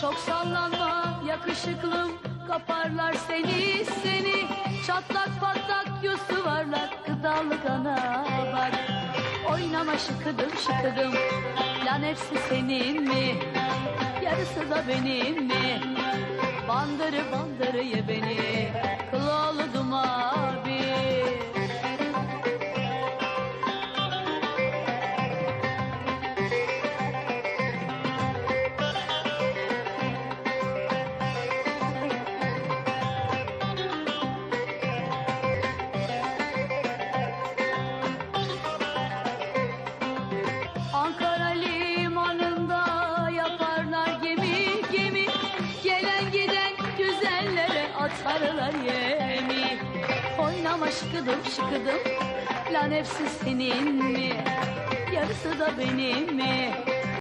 Çok sallanma yakışıklım kaparlar seni seni. Çatlak patlak yusuvarlar gıdalı kana bak. Oynama şıkıdım şıkıdım lan hepsi senin mi? Yarısı da benim mi? Bandırı bandırı ye beni Kıl oldum atarlar yemi. Oynama şıkıdım şıkıdım. Lan hepsi senin mi? Yarısı da benim mi